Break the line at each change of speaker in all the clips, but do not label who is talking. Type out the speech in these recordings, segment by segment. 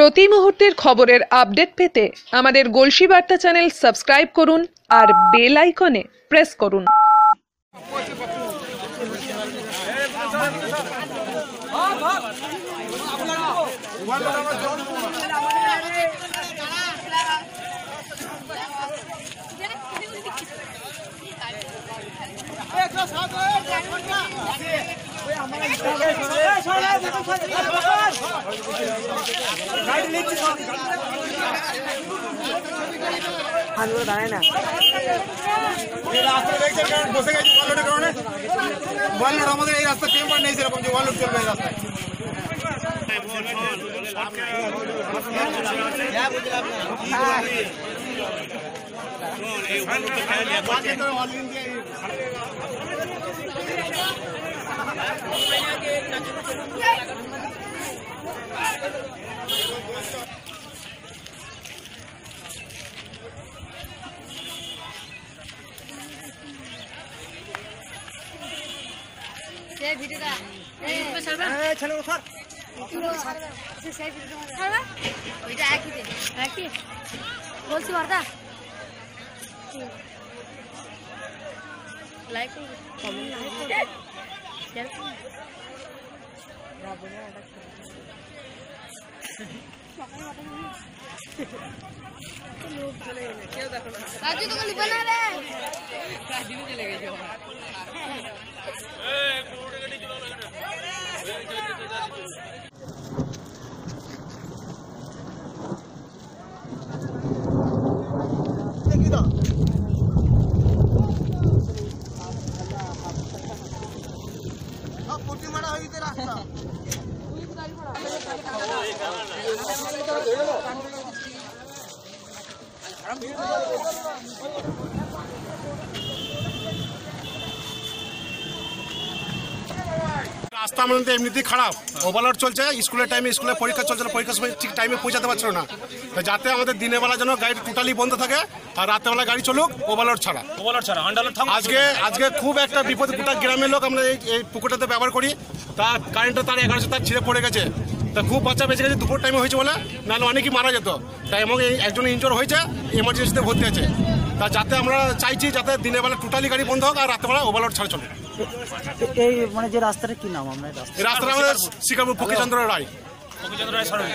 প্রতি মুহূর্তের খবরের আপডেট পেতে আমাদের গলসি বার্তা চ্যানেল সাবস্ক্রাইব করুন আর বেল আইকনে প্রেস করুন।
এই রাস্তা দেখছেন কারণ বসে গেছে ওয়ালরোডের কারণে ওয়ালরোড আমাদের এই রাস্তা টেম্পার নেই সেরকম যে ওয়ালরোড চলবে এই রাস্তায়
সেই ভিডিওটা এই ইউটিউবে ছাড়বা এই ছেলে ওঠার সেই ভিডিওটা ছাড়বা ওইটা একই দে একই বলছি বার্তা লাইক রাজু তো লিখবে না রে
রাস্তা। আমাদের এমনিতেই খারাপ। ওভারলোড চলছে স্কুলের টাইমে স্কুলের পরীক্ষা চলছে না পরীক্ষার সময় ঠিক টাইমে পৌঁছাতে পারছিল না। যাতে আমাদের দিনের বেলা যেন গাড়ি টোটালি বন্ধ থাকে আর রাতেরবেলা গাড়ি চলুক ওভারলোড ছাড়া।
ওভারলোড ছাড়া আন্ডারলোড
আজকে আজকে খুব একটা বিপদ গোটা গ্রামের লোক আমরা এই এই পুকুরটাতে ব্যবহার করি। তার কারেন্টটা তার এগারোশো তার ছিঁড়ে পড়ে গেছে। তা খুব বাচ্চা বেঁচে গেছে দুপুর টাইমে হয়েছে বলে। নাহলে অনেকেই মারা যেত। তাই এবং এই একজন ইনজোর হয়েছে এমার্জেন্সিতে ভর্তি আছে। তা যাতে আমরা চাইছি যাতে দিনের বেলা টোটালি গাড়ি বন্ধ হোক আর রাতেরবেলা ওভারলোড ছাড়া চলে।
এই মানে যে রাস্তাটা কি নাম আমরা? এই রাস্তা
এই রাস্তাটা আমাদের শিকারপুর ফকিরচন্দ্র রায়।
ফকিরচন্দ্র রায় সরকার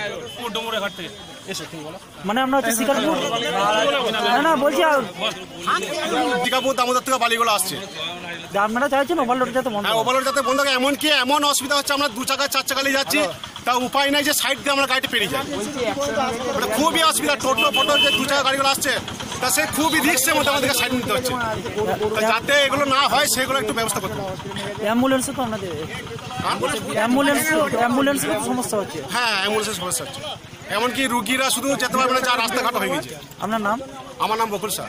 ডুমুরে ঘাট থেকে। এসে ঠিক বলো।
মানে আমরা হচ্ছে শিকারপুর? না না বলছি
টিকাপুর দামোদর থেকে বালিগুলো আসছে।
আপনারা চাইছেন ওভারলোড যাতে বন্ধ
হ্যাঁ
হয়।
ওভারলোড যাতে বন্ধ এমন কি এমন অসুবিধা হচ্ছে আমরা দু চাকা চার চাকা নিয়ে যাচ্ছি। তা উপায় নাই যে সাইড দিয়ে আমরা গাড়িটা পেরিয়ে যাই। ওটা খুবই অসুবিধা টোটো ফোটো যে দু চাকা গাড়িগুলো আসছে তা সে খুবই রিক্সের মধ্যে আমাদেরকে সাইড নিতে হচ্ছে। যাতে এগুলো না হয় সেগুলো একটু ব্যবস্থা করতে হবে।
অ্যাম্বুলেন্সও তো আপনাদের অ্যাম্বুলেন্স অ্যাম্বুলেন্স সমস্যা হচ্ছে।
হ্যাঁ অ্যাম্বুলেন্সের সমস্যা হচ্ছে। এমনকি রুগীরা শুধু যেতে পারবে না যা রাস্তাঘাট হয়ে গেছে।
আপনার নাম?
আমার নাম বকুল স্যার